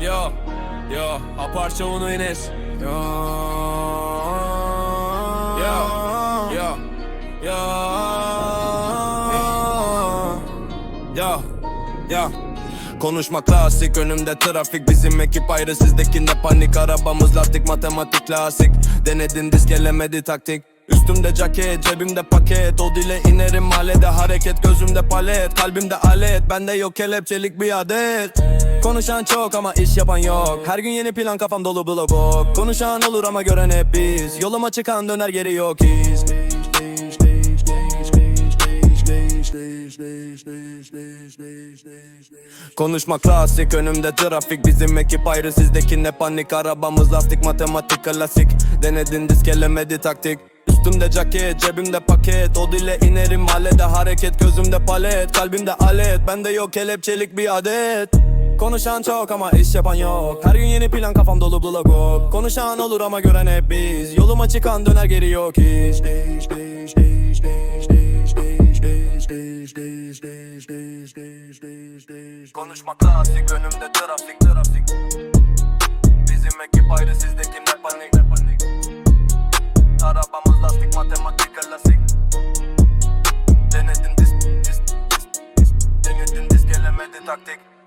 Yo, yo, apar çoğunu iner. Yo, yo, yo, yo, yo, yo. Konuşma klasik önümde trafik. Bizim ekip ayrı sizdekinde panik. Arabamız lastik matematik klasik. Denedin disk gelemedi taktik. Üstümde ceket cebimde paket. O dile inerim mahallede hareket. Gözümde palet kalbimde alet. Bende yok kelepçelik bir adet Konuşan çok ama iş yapan yok. Her gün yeni plan kafam dolu blok ok. Konuşan olur ama gören hep biz. Yoluma çıkan döner geri yok iz Konuşma klasik önümde trafik. Bizim ekip ayrı sizdekinde panik? Arabamız lastik matematik klasik. Denedin disk gelemedi taktik. Üstümde ceket cebimde paket. O dile inerim mahallede hareket Gözümde palet. Kalbimde alet Bende yok kelepçelik bir adet Konuşan çok ama iş yapan yok. Her gün yeni plan kafam dolu blok ok. Konuşan olur ama gören hep biz. Yoluma çıkan döner geri yok hiç. Konuşma klasik önümde trafik trafik. Bizim ekip ayrı sizdekinde panik panik? Arabamız lastik matematik klasik. Denedin disk disk disk Denedin disk gelemedi taktik